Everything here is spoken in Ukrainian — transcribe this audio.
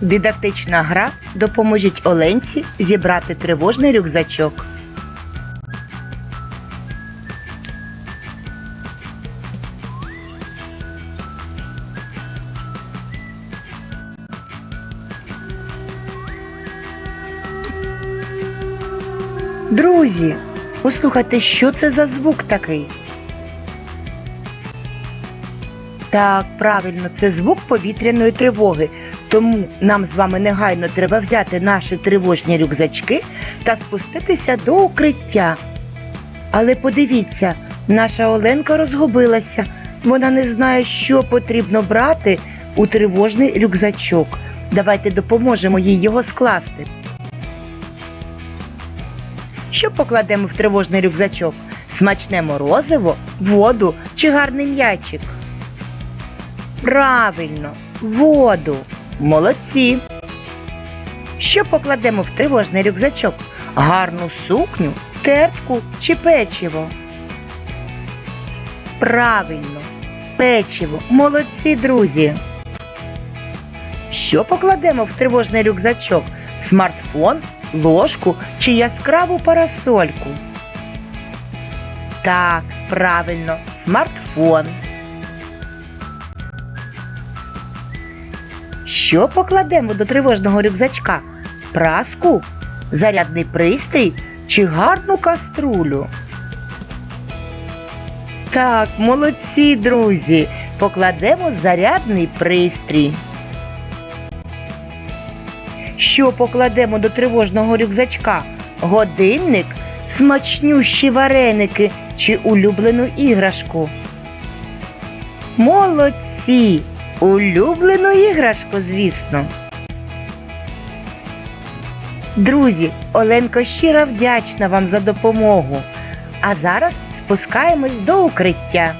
Дидактична гра допоможіть Оленці зібрати тривожний рюкзачок. Друзі, послухайте, що це за звук такий? Так, правильно, це звук повітряної тривоги. Тому нам з вами негайно треба взяти наші тривожні рюкзачки та спуститися до укриття. Але подивіться, наша Оленка розгубилася. Вона не знає, що потрібно брати у тривожний рюкзачок. Давайте допоможемо їй його скласти. Що покладемо в тривожний рюкзачок? Смачне морозиво, воду чи гарний м'ячик? Правильно, воду. Молодці. Що покладемо в тривожний рюкзачок? Гарну сукню, тертку чи печиво? Правильно, печиво. Молодці, друзі. Що покладемо в тривожний рюкзачок? Смартфон, ложку чи яскраву парасольку? Так, правильно, смартфон. Що покладемо до тривожного рюкзачка? Праску, зарядний пристрій чи гарну каструлю? Так, молодці, друзі. Покладемо зарядний пристрій. Що покладемо до тривожного рюкзачка? Годинник, смачнющі вареники чи улюблену іграшку? Молодці! Улюблену іграшку, звісно. Друзі, Оленко щиро вдячна вам за допомогу. А зараз спускаємось до укриття.